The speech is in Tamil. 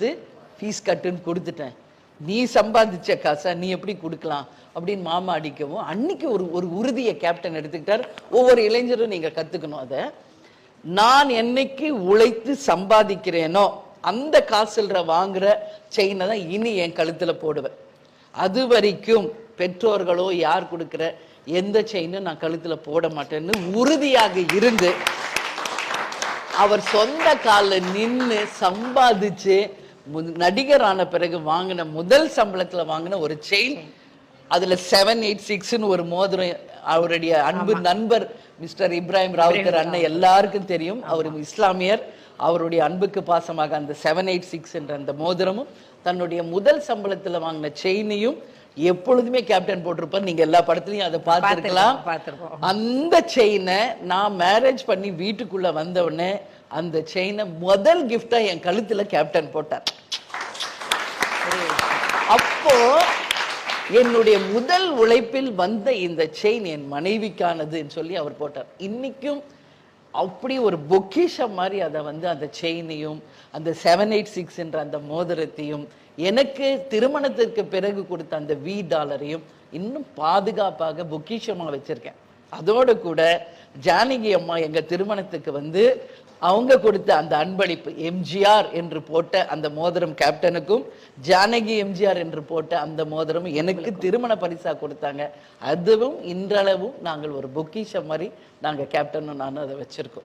இது ஃபீஸ் கட்டுன்னு கொடுத்துட்டேன். நீ சம்பாதிச்ச காசை நீ எப்படி கொடுக்கலாம்? அப்படின்னு மாமா அடிக்கவும் அன்னைக்கு ஒரு ஒரு உறுதியை கேப்டன் எடுத்துக்கிட்டார். ஒவ்வொரு இளைஞரும் நீங்கள் கற்றுக்கணும் அதை. நான் என்னைக்கு உழைத்து சம்பாதிக்கிறேனோ அந்த காசுல வாங்குற செயினை தான் இனி என் கழுத்தில் போடுவேன். அது வரைக்கும் பெற்றோர்களோ யார் கொடுக்குற எந்த செயினும் நான் கழுத்தில் போட மாட்டேன்னு உறுதியாக இருந்து அவர் சொந்த காலில் நின்று சம்பாதிச்சு நடிகர் ஆன பிறகு வாங்கின முதல் சம்பளத்துல வாங்கின ஒரு செயின் அதுல செவன் எயிட் சிக்ஸ்னு ஒரு மோதிரம் அவருடைய அன்பு நண்பர் மிஸ்டர் இப்ராஹிம் ராவுத்தர் அண்ணன் எல்லாருக்கும் தெரியும். அவர் இஸ்லாமியர். அவருடைய அன்புக்கு பாசமாக அந்த செவன் எயிட் சிக்ஸ் என்ற அந்த மோதிரமும் தன்னுடைய முதல் சம்பளத்துல வாங்கின செயினையும் எப்பொழுதுமே கேப்டன் போட்டிருப்பார். நீங்க எல்லா படத்துலயும் அதை பார்த்திருக்கலாம். அந்த செயினை நான் மேரேஜ் பண்ணி வீட்டுக்குள்ள வந்த உடனே அந்த செயினை முதல் கிஃப்டா என் கழுத்துல கேப்டன் போட்டார். அப்போ என்னுடைய முதல் உழைப்பில் வந்த இந்த செயின் என் மனைவிக்கானதுன்னு சொல்லி அவர் போட்டார். இன்னைக்கும் அப்படி ஒரு பொக்கிஷம் மாதிரி அதை வந்து அந்த செயினையும் அந்த செவன் எயிட் சிக்ஸ் என்ற அந்த மோதிரத்தையும் எனக்கு திருமணத்திற்கு பிறகு கொடுத்த அந்த வி டாலரையும் இன்னும் பாதுகாப்பாக பொக்கிஷமாக வச்சிருக்கேன். அதோடு கூட ஜானகி அம்மா எங்கள் திருமணத்துக்கு வந்து அவங்க கொடுத்த அந்த அன்பளிப்பு எம்ஜிஆர் என்று போட்ட அந்த மோதிரம் கேப்டனுக்கும் ஜானகி எம்ஜிஆர் என்று போட்ட அந்த மோதிரமும் எனக்கு திருமண பரிசா கொடுத்தாங்க. அதுவும் இன்றளவும் நாங்கள் ஒரு பொக்கிஷம் மாதிரி நாங்கள் கேப்டனும் நானும் அதை வச்சுருக்கோம்.